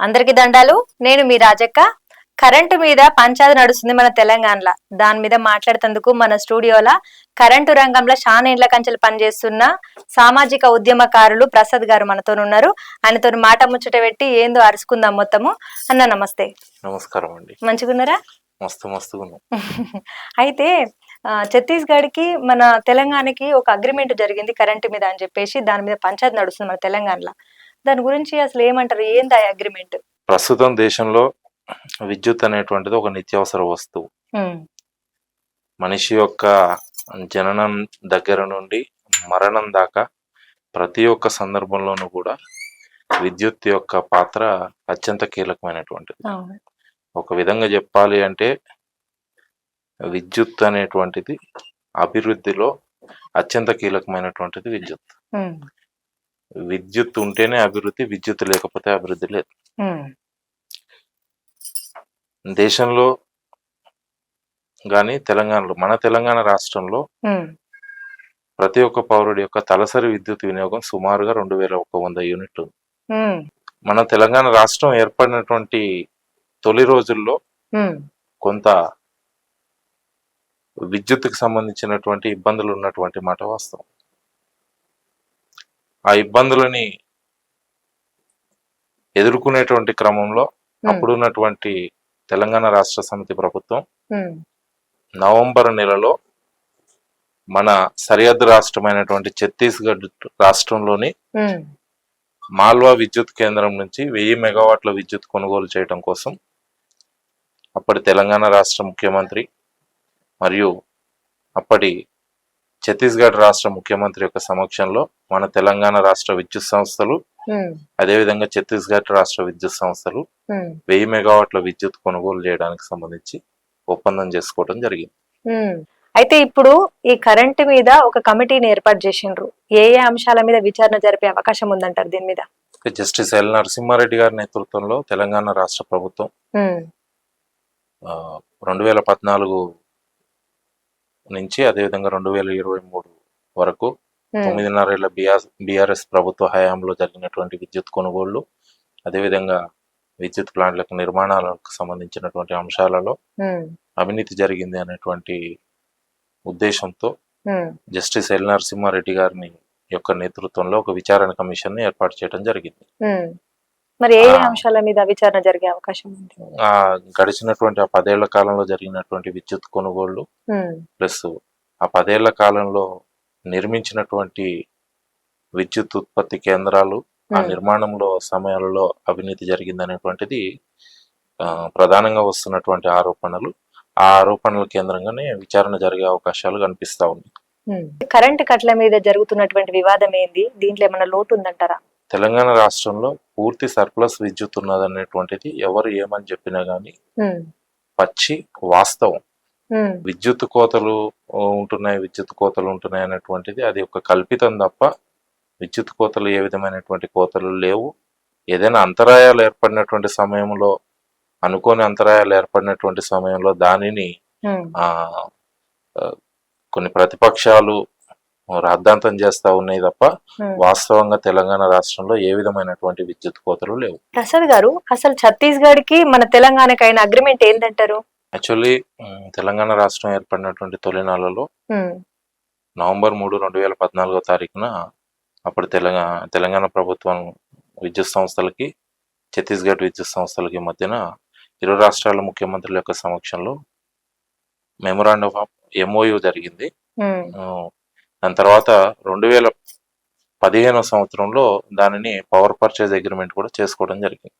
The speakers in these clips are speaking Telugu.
అందరికి దండాలు. నేను మీ రాజక్క. కరెంటు మీద పంచాయతీ నడుస్తుంది మన తెలంగాణలో. దాని మీద మాట్లాడుతందుకు మన స్టూడియోలో కరెంటు రంగంలో ఇండ్ల కంచెలు పనిచేస్తున్న సామాజిక ఉద్యమకారులు ప్రసాద్ గారు మనతో ఉన్నారు. ఆయనతో మాట ముచ్చట పెట్టి ఏందో అరుచుకుందాం మొత్తము. అన్న నమస్తే. నమస్కారం అండి. మంచిగున్నారా మస్తు ఉన్నాం. అయితే ఆ, ఛత్తీస్గఢ్కి మన తెలంగాణకి ఒక అగ్రిమెంట్ జరిగింది కరెంటు మీద అని చెప్పేసి దాని మీద పంచాయతీ నడుస్తుంది మన తెలంగాణలో. దాని గురించి అసలు ఏమంటారు? ఏంది ఆ అగ్రిమెంట్ ప్రస్తుతం దేశంలో విద్యుత్ అనేటువంటిది ఒక నిత్యావసర వస్తువు. మనిషి యొక్క జననం దగ్గర నుండి మరణం దాకా ప్రతి ఒక్క సందర్భంలోనూ కూడా విద్యుత్ యొక్క పాత్ర అత్యంత కీలకమైనటువంటిది. ఒక విధంగా చెప్పాలి అంటే విద్యుత్ అనేటువంటిది అభివృద్ధిలో అత్యంత కీలకమైనటువంటిది విద్యుత్. విద్యుత్ ఉంటేనే అభివృద్ధి విద్యుత్ లేకపోతే అభివృద్ధి లేదు. దేశంలో కానీ తెలంగాణలో మన తెలంగాణ రాష్ట్రంలో ప్రతి ఒక్క పౌరుడి యొక్క తలసరి విద్యుత్ వినియోగం సుమారుగా రెండు వేల ఒక వంద యూనిట్లు. ఉంది. మన తెలంగాణ రాష్ట్రం ఏర్పడినటువంటి తొలి రోజుల్లో కొంత విద్యుత్తుకు సంబంధించినటువంటి ఇబ్బందులు ఉన్నటువంటి మాట వాస్తవం. ఆ ఇబ్బందులని ఎదుర్కొనేటువంటి క్రమంలో అప్పుడున్నటువంటి తెలంగాణ రాష్ట్ర సమితి ప్రభుత్వం నవంబర్ నెలలో మన సరిహద్దు రాష్ట్రమైనటువంటి ఛత్తీస్గఢ్ రాష్ట్రంలోని మాల్వా విద్యుత్ కేంద్రం నుంచి వెయ్యి మెగావాట్ల విద్యుత్ కొనుగోలు చేయడం కోసం అప్పటి తెలంగాణ రాష్ట్ర ముఖ్యమంత్రి మరియు అప్పటి ఛత్తీస్గఢ్ రాష్ట్ర ముఖ్యమంత్రి యొక్క సమక్షంలో మన తెలంగాణ రాష్ట్ర విద్యుత్ సంస్థలు అదేవిధంగా ఛత్తీస్గఢ్ రాష్ట్ర విద్యుత్ సంస్థలు వెయ్యి మెగావాట్ల విద్యుత్ కొనుగోలు చేయడానికి సంబంధించి ఒప్పందం చేసుకోవడం జరిగింది. అయితే ఇప్పుడు ఈ కరెంటు మీద ఒక కమిటీని ఏర్పాటు చేసిండ్రు. ఏ ఏ అంశాల మీద విచారణ జరిపే అవకాశం ఉందంటారు దీని మీద? జస్టిస్ ఎల్ నరసింహారెడ్డి గారి నేతృత్వంలో తెలంగాణ రాష్ట్ర ప్రభుత్వం రెండు వేల పద్నాలుగు నుంచి అదేవిధంగా రెండు వేల ఇరవై మూడు వరకు తొమ్మిదిన్నరేళ్ళ బిఆర్ బీఆర్ఎస్ ప్రభుత్వ హయాంలో జరిగినటువంటి విద్యుత్ కొనుగోళ్ళు అదేవిధంగా విద్యుత్ ప్లాంట్లకు నిర్మాణాలకు సంబంధించినటువంటి అంశాలలో అవినీతి జరిగింది అనేటువంటి ఉద్దేశంతో జస్టిస్ ఎల్ నరసింహారెడ్డి గారిని యొక్క నేతృత్వంలో ఒక విచారణ కమిషన్ని ఏర్పాటు చేయడం జరిగింది. మరి ఏ. అంశాల మీద విచారణ జరిగే అవకాశం ఉంది? ఆ గడిచినటువంటి ఆ పదేళ్ళ కాలంలో జరిగినటువంటి విద్యుత్ కొనుగోళ్ళు ప్లస్ ఆ పదేళ్ళ కాలంలో నిర్మించినటువంటి విద్యుత్ ఉత్పత్తి కేంద్రాలు ఆ నిర్మాణంలో సమయాలలో అవినీతి జరిగింది అనేటువంటిది ఆ, ప్రధానంగా వస్తున్నటువంటి ఆరోపణలు. ఆ ఆరోపణల కేంద్రంగానే విచారణ జరిగే అవకాశాలు కనిపిస్తా ఉన్నాయి. కరెంటు కట్ల మీద జరుగుతున్నటువంటి వివాదం ఏంది? దీంట్లో ఏమైనా లోటు ఉందంటారా? తెలంగాణ రాష్ట్రంలో పూర్తి సర్ప్లస్ విద్యుత్ ఉన్నదనేటువంటిది ఎవరు ఏమని చెప్పినా గానీ పచ్చి వాస్తవం. విద్యుత్ కోతలు ఉంటున్నాయి విద్యుత్ కోతలు ఉంటున్నాయి అనేటువంటిది అది ఒక కల్పితం తప్ప విద్యుత్ కోతలు ఏ విధమైనటువంటి కోతలు లేవు. ఏదైనా అంతరాయాలు ఏర్పడినటువంటి సమయంలో అనుకోని అంతరాయాలు ఏర్పడినటువంటి సమయంలో దానిని ఆ, కొన్ని ప్రతిపక్షాలు రాద్ధాంతం చేస్తా ఉన్నాయి తప్ప. వాస్తవంగా తెలంగాణ రాష్ట్రంలో ఏ విధమైనటువంటి విద్యుత్ కోతలు లేవు. ప్రసాద్ గారు అసలు ఛత్తీస్గఢ్కి మన తెలంగాణకి అయిన అగ్రిమెంట్ ఏందంటారు? యాక్చువల్లీ తెలంగాణ రాష్ట్రం ఏర్పడినటువంటి తొలినాళ్ళలో నవంబర్ మూడు రెండు వేల పద్నాలుగో తారీఖున అప్పుడు తెలంగాణ తెలంగాణ ప్రభుత్వం విద్యుత్ సంస్థలకి ఛత్తీస్గఢ్ విద్యుత్ సంస్థలకి మధ్యన ఇరు రాష్ట్రాల ముఖ్యమంత్రుల యొక్క సమక్షంలో మెమొరాండం ఆఫ్ ఎంఓయు జరిగింది. దాని తర్వాత రెండు వేల పదిహేనో సంవత్సరంలో దానిని పవర్ పర్చేజ్ అగ్రిమెంట్ కూడా చేసుకోవడం జరిగింది.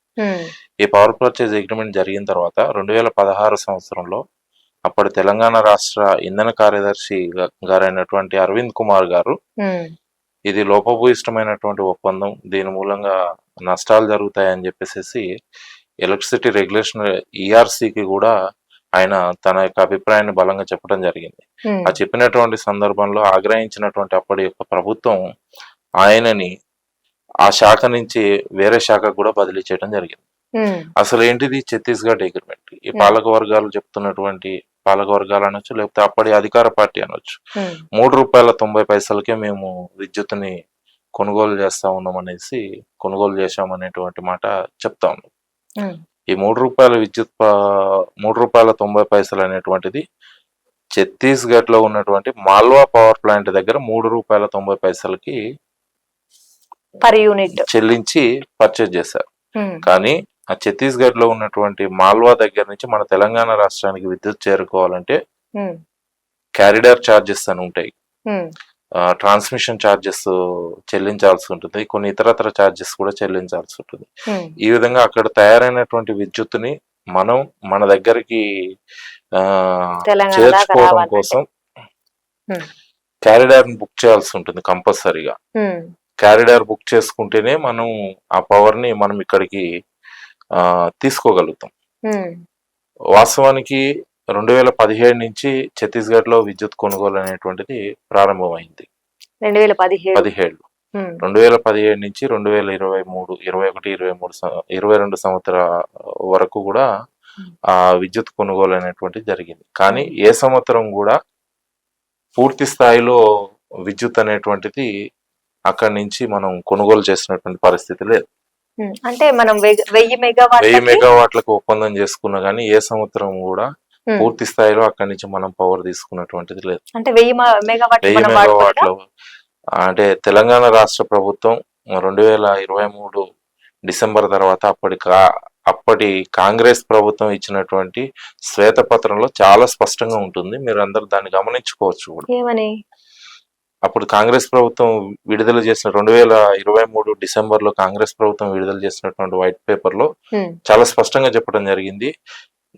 ఈ పవర్ పర్చేజ్ అగ్రిమెంట్ జరిగిన తర్వాత రెండు వేల పదహారు సంవత్సరంలో అప్పటి తెలంగాణ రాష్ట్ర ఇంధన కార్యదర్శి గారైనటువంటి అరవింద్ కుమార్ గారు ఇది లోపభూయిష్టమైనటువంటి ఒప్పందం. దీని మూలంగా నష్టాలు జరుగుతాయని చెప్పేసి ఎలక్ట్రిసిటీ రెగ్యులేషన్ ఈఆర్సీకి కూడా ఆయన తన యొక్క అభిప్రాయాన్ని బలంగా చెప్పడం జరిగింది. ఆ చెప్పినటువంటి సందర్భంలో ఆగ్రహించినటువంటి అప్పటి యొక్క ప్రభుత్వం ఆయనని ఆ శాఖ నుంచి వేరే శాఖకు కూడా బదిలీ చేయడం జరిగింది. అసలు ఏంటిది? ఛత్తీస్గఢ్ అగ్రిమెంట్ ఈ. పాలక వర్గాలు చెప్తున్నటువంటి పాలక వర్గాలు అనొచ్చు లేకపోతే అప్పటి అధికార పార్టీ అనొచ్చు. మూడు రూపాయల తొంభై పైసలకే మేము విద్యుత్తుని కొనుగోలు చేస్తా ఉన్నాం అనేసి కొనుగోలు చేశామనేటువంటి మాట చెప్తా ఉన్నాం. ఈ మూడు రూపాయల విద్యుత్ మూడు రూపాయల తొంభై పైసలు అనేటువంటిది ఛత్తీస్గఢ్లో ఉన్నటువంటి మాల్వా పవర్ ప్లాంట్ దగ్గర మూడు రూపాయల తొంభై పైసలకి పర్ యూనిట్ చెల్లించి పర్చేజ్ చేశారు. ఉమ్, కానీ ఆ ఛత్తీస్గఢ్లో ఉన్నటువంటి మాల్వా దగ్గర నుంచి మన తెలంగాణ రాష్ట్రానికి విద్యుత్ చేరుకోవాలంటే క్యారిడార్ ఛార్జెస్ అని ఉంటాయి. ఉమ్, ట్రాన్స్మిషన్ ఛార్జెస్ చెల్లించాల్సి ఉంటుంది. కొన్ని ఇతరత్ర ఛార్జెస్ కూడా చెల్లించాల్సి ఉంటుంది. ఉమ్, ఈ విధంగా అక్కడ తయారైనటువంటి విద్యుత్తుని మనం మన దగ్గరికి చేర్చుకోవడం. కోసం Hmm. క్యారిడార్ బుక్ చేయాల్సి ఉంటుంది కంపల్సరీగా. ఉమ్, క్యారిడార్ బుక్ చేసుకుంటేనే మనం ఆ పవర్ని మనం ఇక్కడికి ఆ, తీసుకోగలుగుతాం. వాస్తవానికి రెండు వేల పదిహేడు నుంచి ఛత్తీస్గఢ్లో విద్యుత్ కొనుగోలు అనేటువంటిది ప్రారంభమైంది. రెండు వేల పదిహేడు. పదిహేడు. రెండు వేల పదిహేడు నుంచి రెండు వేల ఇరవై మూడు ఇరవై ఒకటి ఇరవై మూడు ఇరవై రెండు సంవత్సరాల వరకు కూడా ఆ విద్యుత్ కొనుగోలు అనేటువంటిది జరిగింది. కానీ ఏ సంవత్సరం కూడా పూర్తి స్థాయిలో విద్యుత్ అనేటువంటిది అక్కడి నుంచి మనం కొనుగోలు చేసినటువంటి పరిస్థితి లేదు. అంటే మనం వెయ్యి- వెయ్యి మెగావాట్ వెయ్యి మెగావాట్లకు ఒప్పందం చేసుకున్నా కానీ ఏ సంవత్సరం కూడా పూర్తి స్థాయిలో అక్కడి నుంచి మనం పవర్ తీసుకున్నటువంటిది లేదు. అంటే వెయ్యి? మెగావాట్ల అంటే తెలంగాణ రాష్ట్ర ప్రభుత్వం రెండు వేల ఇరవై మూడు డిసెంబర్ తర్వాత అప్పటి కా- అప్పటి కాంగ్రెస్ ప్రభుత్వం ఇచ్చినటువంటి శ్వేతపత్రంలో చాలా స్పష్టంగా ఉంటుంది. మీరు అందరు దాన్ని గమనించుకోవచ్చు కూడా. ఏమని? అప్పుడు కాంగ్రెస్ ప్రభుత్వం విడుదల చేసిన రెండు వేల ఇరవై మూడు డిసెంబర్లో కాంగ్రెస్ ప్రభుత్వం విడుదల చేసినటువంటి వైట్ పేపర్లో చాలా స్పష్టంగా చెప్పడం జరిగింది.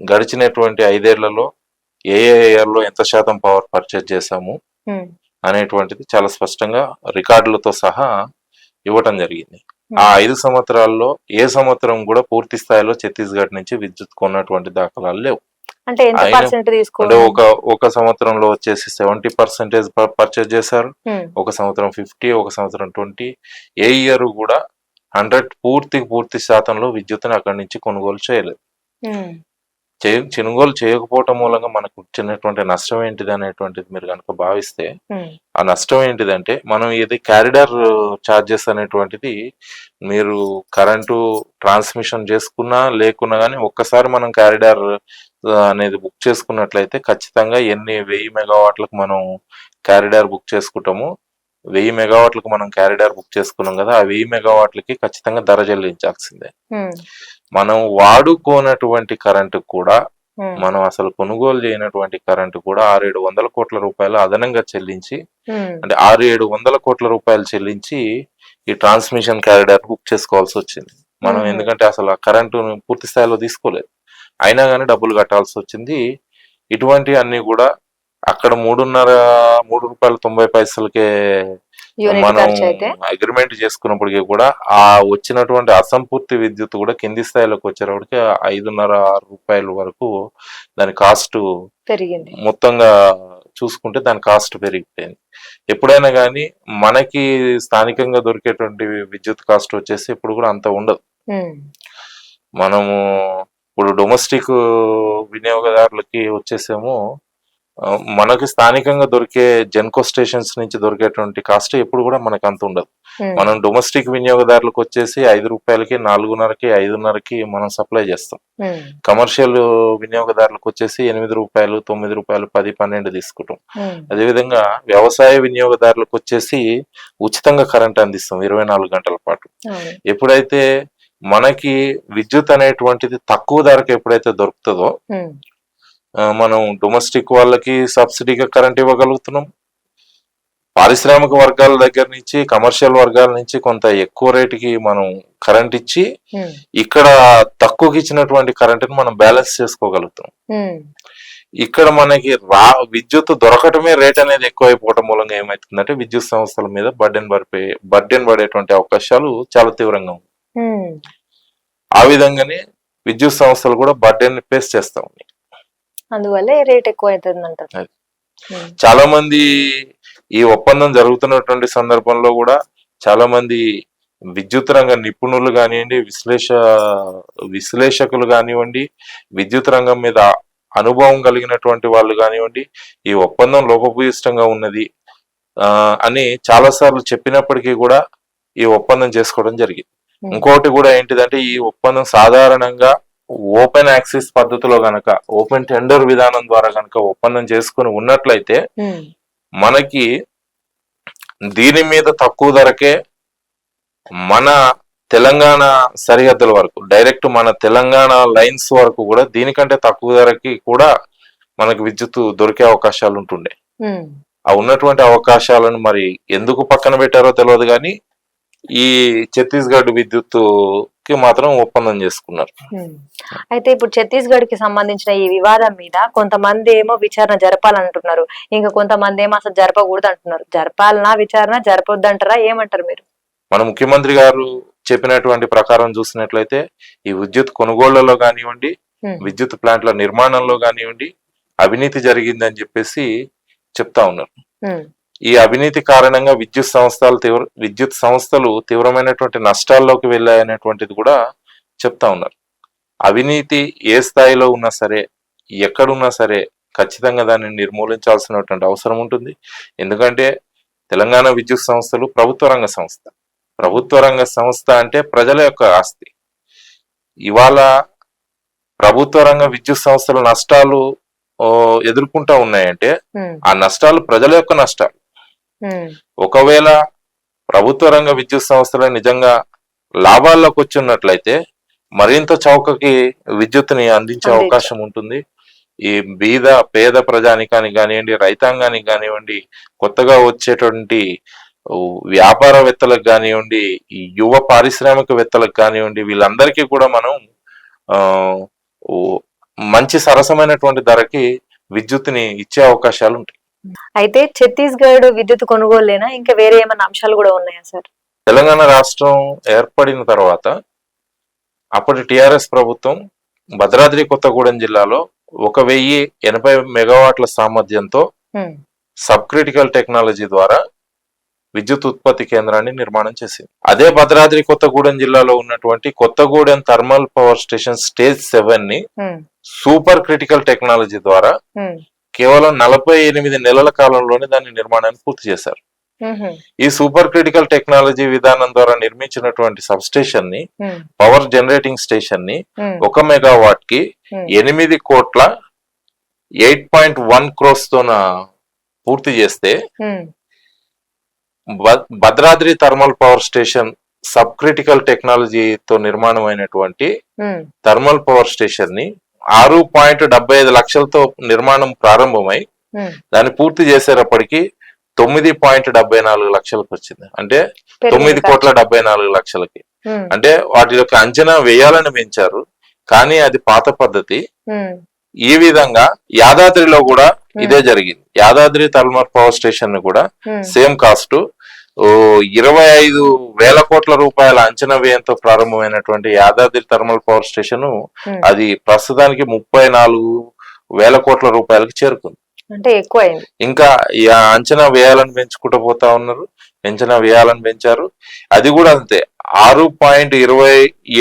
గడిచినటువంటి ఐదేళ్ళలో ఏ ఏ ఇయర్లో ఎంత శాతం పవర్ పర్చేజ్ చేశాము అనేటువంటిది చాలా స్పష్టంగా రికార్డులతో సహా ఇవ్వటం జరిగింది. ఆ ఐదు సంవత్సరాల్లో ఏ సంవత్సరం కూడా పూర్తి స్థాయిలో ఛత్తీస్గఢ్ నుంచి విద్యుత్ కొన్నటువంటి దాఖలాలు లేవు. అంటే ఒక ఒక సంవత్సరంలో వచ్చేసి సెవెంటీ పర్సెంటేజ్ పర్చేజ్ చేశారు. ఒక సంవత్సరం ఫిఫ్టీ ఒక సంవత్సరం ట్వంటీ ఏ ఇయర్ కూడా హండ్రెడ్ పూర్తి పూర్తి శాతంలో విద్యుత్తుని అక్కడి నుంచి కొనుగోలు చేయలేదు. ఉమ్, చే కొనుగోలు చేయకపోవటం మూలంగా మనకు వచ్చినటువంటి నష్టం ఏంటిది అనేటువంటిది మీరు కనుక భావిస్తే ఆ నష్టం ఏంటిదంటే మనం ఇది క్యారిడార్ ఛార్జెస్ అనేటువంటిది మీరు కరెంటు ట్రాన్స్మిషన్ చేసుకున్నా లేకున్నా కానీ ఒక్కసారి మనం క్యారిడార్ అనేది బుక్ చేసుకున్నట్లయితే ఖచ్చితంగా ఎన్ని వెయ్యి మెగావాట్లకు మనం క్యారిడార్ బుక్ చేసుకుంటాము వెయ్యి మెగావాట్లకు మనం క్యారిడార్ బుక్ చేసుకున్నాం కదా ఆ వెయ్యి మెగావాట్లకి ఖచ్చితంగా ధర చెల్లించాల్సిందే. మనం వాడుకోనటువంటి కరెంటు కూడా మనం అసలు కొనుగోలు చేయనటువంటి కరెంటు కూడా ఆరు ఏడు వందల కోట్ల రూపాయలు అదనంగా చెల్లించి అంటే ఆరు ఏడు వందల కోట్ల రూపాయలు చెల్లించి ఈ ట్రాన్స్మిషన్ క్యారిడార్ బుక్ చేసుకోవాల్సి వచ్చింది. మనం. ఎందుకంటే అసలు ఆ కరెంటును పూర్తి స్థాయిలో తీసుకోలేదు. అయినా కానీ డబ్బులు కట్టాల్సి వచ్చింది. ఇటువంటి అన్ని కూడా అక్కడ మూడున్నర మూడు రూపాయల తొంభై పైసలకే మనం అగ్రిమెంట్ చేసుకున్నప్పటికీ కూడా ఆ వచ్చినటువంటి అసంపూర్తి విద్యుత్ కూడా కింది స్థాయిలోకి వచ్చేటప్పటికి ఐదున్నర ఆరు రూపాయల వరకు దాని కాస్ట్ పెరిగింది. మొత్తంగా చూసుకుంటే దాని కాస్ట్ పెరిగిపోయింది. ఎప్పుడైనా కానీ మనకి స్థానికంగా దొరికేటువంటి విద్యుత్ కాస్ట్ వచ్చేసి ఇప్పుడు కూడా అంత ఉండదు. మనము ఇప్పుడు డొమెస్టిక్ వినియోగదారులకి వచ్చేసేమో మనకి స్థానికంగా దొరికే జెన్కో స్టేషన్స్ నుంచి దొరికేటువంటి కాస్ట్ ఎప్పుడు కూడా మనకు అంత ఉండదు. ఉమ్, మనం డొమెస్టిక్ వినియోగదారులకు వచ్చేసి ఐదు రూపాయలకి నాలుగున్నరకి ఐదున్నరకి మనం సప్లై చేస్తాం. కమర్షియల్ వినియోగదారులకు వచ్చేసి ఎనిమిది రూపాయలు తొమ్మిది రూపాయలు పది పన్నెండు తీసుకుంటాం. ఉమ్, అదేవిధంగా వ్యవసాయ వినియోగదారులకు వచ్చేసి ఉచితంగా కరెంట్ అందిస్తాం ఇరవై నాలుగు గంటల పాటు. ఎప్పుడైతే మనకి విద్యుత్ అనేటువంటిది తక్కువ ధరకు ఎప్పుడైతే దొరుకుతుందో మనం డొమెస్టిక్ వాళ్ళకి సబ్సిడీగా కరెంట్ ఇవ్వగలుగుతున్నాం. పారిశ్రామిక వర్గాల దగ్గర నుంచి కమర్షియల్ వర్గాల నుంచి కొంత ఎక్కువ రేటుకి మనం కరెంట్ ఇచ్చి ఉమ్, ఇక్కడ తక్కువకి ఇచ్చినటువంటి కరెంట్ని మనం బ్యాలెన్స్ చేసుకోగలుగుతాం ఉమ్, ఇక్కడ మనకి రా విద్యుత్ దొరకటమే రేట్ అనేది ఎక్కువైపోవటం మూలంగా ఏమవుతుందంటే విద్యుత్ సంస్థల మీద బర్డెన్ పడిపోయి బర్డెన్ పడేటువంటి అవకాశాలు చాలా తీవ్రంగా ఉన్నాయి. ఉమ్, ఆ విధంగానే విద్యుత్ సంస్థలు కూడా బర్డెన్ ఫేస్ చేస్తా ఉన్నాయి. అందువల్ల రేట్ ఎక్కువ అవుతుంది అంటారు చాలా మంది ఈ ఒప్పందం జరుగుతున్నటువంటి సందర్భంలో కూడా చాలా మంది విద్యుత్ రంగ నిపుణులు కానివ్వండి విశ్లేష విశ్లేషకులు కానివ్వండి విద్యుత్ రంగం మీద అనుభవం కలిగినటువంటి వాళ్ళు కానివ్వండి ఈ ఒప్పందం లోపభూయిష్టంగా ఉన్నది ఆ, అని చాలాసార్లు చెప్పినప్పటికీ కూడా ఈ ఒప్పందం చేసుకోవడం జరిగింది. ఇంకోటి కూడా ఏంటిదంటే ఈ ఒప్పందం సాధారణంగా ఓపెన్ యాక్సెస్ పద్ధతిలో గనక ఓపెన్ టెండర్ విధానం ద్వారా గనక ఒప్పందం చేసుకుని ఉన్నట్లయితే మనకి దీని మీద తక్కువ ధరకే మన తెలంగాణ సరిహద్దుల వరకు డైరెక్ట్ మన తెలంగాణ లైన్స్ వరకు కూడా దీనికంటే తక్కువ ధరకి కూడా మనకు విద్యుత్ దొరికే అవకాశాలు ఉంటుండే. ఆ ఉన్నటువంటి అవకాశాలను మరి ఎందుకు పక్కన పెట్టారో తెలియదు కానీ ఈ ఛత్తీస్గఢ్ విద్యుత్ కి మాత్రం ఒప్పందం చేసుకున్నారు. అయితే ఇప్పుడు ఛత్తీస్గఢ్కి సంబంధించిన ఈ వివాదం మీద కొంతమంది ఏమో విచారణ జరపాలంటున్నారు. ఇంకా కొంతమంది ఏమో అసలు జరపకూడదు అంటున్నారు. జరపాలనా విచారణ జరపొద్దు అంటారా ఏమంటారు మీరు? మన ముఖ్యమంత్రి గారు చెప్పినటువంటి ప్రకారం చూసినట్లయితే ఈ విద్యుత్ కొనుగోళ్ళలో కానివ్వండి విద్యుత్ ప్లాంట్ల నిర్మాణంలో కానివ్వండి అవినీతి జరిగిందని చెప్పేసి చెప్తా ఉన్నారు. ఈ అవినీతి కారణంగా విద్యుత్ సంస్థలు తీవ్ర విద్యుత్ సంస్థలు తీవ్రమైనటువంటి నష్టాల్లోకి వెళ్ళాయనేటువంటిది కూడా చెప్తా ఉన్నారు. అవినీతి ఏ స్థాయిలో ఉన్నా సరే ఎక్కడున్నా సరే ఖచ్చితంగా దాన్ని నిర్మూలించాల్సినటువంటి అవసరం ఉంటుంది. ఎందుకంటే తెలంగాణ విద్యుత్ సంస్థలు ప్రభుత్వ రంగ సంస్థ. ప్రభుత్వ రంగ సంస్థ అంటే ప్రజల యొక్క ఆస్తి. ఇవాళ ప్రభుత్వ రంగ విద్యుత్ సంస్థల నష్టాలు ఎదుర్కొంటా ఉన్నాయంటే ఆ నష్టాలు ప్రజల యొక్క నష్టాలు. ఒకవేళ ప్రభుత్వ రంగ విద్యుత్ సంస్థలు నిజంగా లాభాల్లోకి వచ్చినట్లయితే మరింత చౌకకి విద్యుత్తుని అందించే అందించ- అవకాశం ఉంటుంది. ఈ బీద పేద ప్రజానికానికి కానివ్వండి రైతాంగానికి కానివ్వండి కొత్తగా వచ్చేటువంటి వ్యాపారవేత్తలకు కానివ్వండి ఈ యువ పారిశ్రామికవేత్తలకు కానివ్వండి వీళ్ళందరికీ కూడా మనం ఆ, మంచి సరసమైనటువంటి ధరకి విద్యుత్తుని ఇచ్చే అవకాశాలు ఉంటాయి. అయితే ఛత్తీస్గఢ్ విద్యుత్ కొనుగోలేనా? ఇంకా వేరే ఏమైనా అంశాలు కూడా ఉన్నాయా సార్? తెలంగాణ రాష్ట్రం ఏర్పడిన తర్వాత అప్పటి టిఆర్ఎస్ ప్రభుత్వం భద్రాద్రి కొత్తగూడెం జిల్లాలో ఒక వెయ్యి ఎనభై మెగావాట్ల సామర్థ్యంతో సబ్ క్రిటికల్ టెక్నాలజీ ద్వారా విద్యుత్ ఉత్పత్తి కేంద్రాన్ని నిర్మాణం చేసింది. అదే భద్రాద్రి కొత్తగూడెం జిల్లాలో ఉన్నటువంటి Kothagudem thermal power station stage సెవెన్ని super critical technology ద్వారా కేవలం నలభై ఎనిమిది నెలల కాలంలోనే దాని నిర్మాణాన్ని పూర్తి చేశారు. ఈ సూపర్ క్రిటికల్ టెక్నాలజీ విధానం ద్వారా నిర్మించినటువంటి సబ్ స్టేషన్ని పవర్ జనరేటింగ్ స్టేషన్ని ఒక మెగావాట్కి ఎనిమిది కోట్ల ఎయిట్ పాయింట్ వన్ క్రోస్ తోన పూర్తి చేస్తే Bhadradri thermal power station sub critical టెక్నాలజీతో నిర్మాణం అయినటువంటి థర్మల్ పవర్ స్టేషన్ని ఆరు పాయింట్ డెబ్బై ఐదు లక్షలతో నిర్మాణం ప్రారంభమై ఉమ్. దాన్ని పూర్తి చేసేటప్పటికి తొమ్మిది పాయింట్ డెబ్బై నాలుగు లక్షలకు వచ్చింది. అంటే తొమ్మిది. కోట్ల డెబ్బై నాలుగు లక్షలకి. ఉమ్, అంటే వాటి యొక్క అంచనా వేయాలని పెంచారు. కానీ అది పాత పద్ధతి. ఉమ్, ఈ విధంగా యాదాద్రిలో కూడా ఇదే జరిగింది. యాదాద్రి థర్మల్ పవర్ స్టేషన్ కూడా సేమ్ కాస్ట్ ఇరవై ఐదు వేల కోట్ల రూపాయల అంచనా వ్యయంతో ప్రారంభమైనటువంటి Yadadri thermal power station um. అది ప్రస్తుతానికి ముప్పై నాలుగు వేల కోట్ల రూపాయలకు చేరుకుంది. అంటే ఎక్కువ ఇంకా అంచనా వ్యయాలను పెంచుకుంటూ పోతా ఉన్నారు. అంచనా వ్యయాలను పెంచారు. అది కూడా అంతే. ఆరు పాయింట్ ఇరవై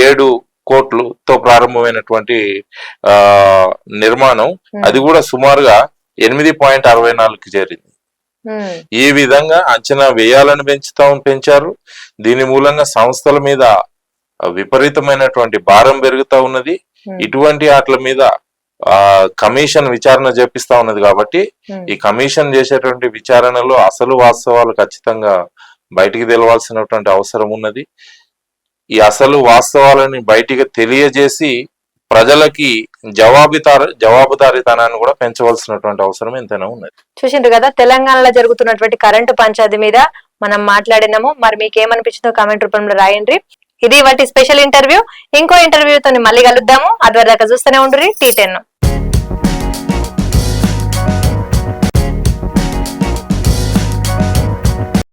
ఏడు కోట్లుతో ప్రారంభమైనటువంటి ఆ నిర్మాణం ఉమ్, అది కూడా సుమారుగా ఎనిమిది పాయింట్ అరవై నాలుగుకి చేరింది. ఈ విధంగా అంచనా వ్యయాలను పెంచుతా పెంచారు. దీని మూలంగా సంస్థల మీద విపరీతమైనటువంటి భారం పెరుగుతా ఉన్నది. ఇటువంటి వాటి మీద ఆ కమిషన్ విచారణ చేపిస్తా ఉన్నది కాబట్టి ఈ కమిషన్ చేసేటువంటి విచారణలో అసలు వాస్తవాలు ఖచ్చితంగా బయటికి తెలవాల్సినటువంటి అవసరం ఉన్నది. ఈ అసలు వాస్తవాలని బయటికి తెలియజేసి ప్రజలకి జవాబుదారు జవాబుదారీతనాన్ని కూడా పెంచవలసినటువంటి అవసరం ఎంతైనా ఉన్నది. చూసిండ్రు కదా తెలంగాణలో జరుగుతున్నటువంటి కరెంటు పంచాయతీ మీద మనం మాట్లాడినాము. మరి మీకు ఏమనిపించిందో కామెంట్ రూపంలో రాయండి. ఇది వాటి స్పెషల్ ఇంటర్వ్యూ. ఇంకో ఇంటర్వ్యూతో మళ్ళీ కలుద్దాము. అదివరదాకా చూస్తూనే ఉండ్రి టీ టెన్.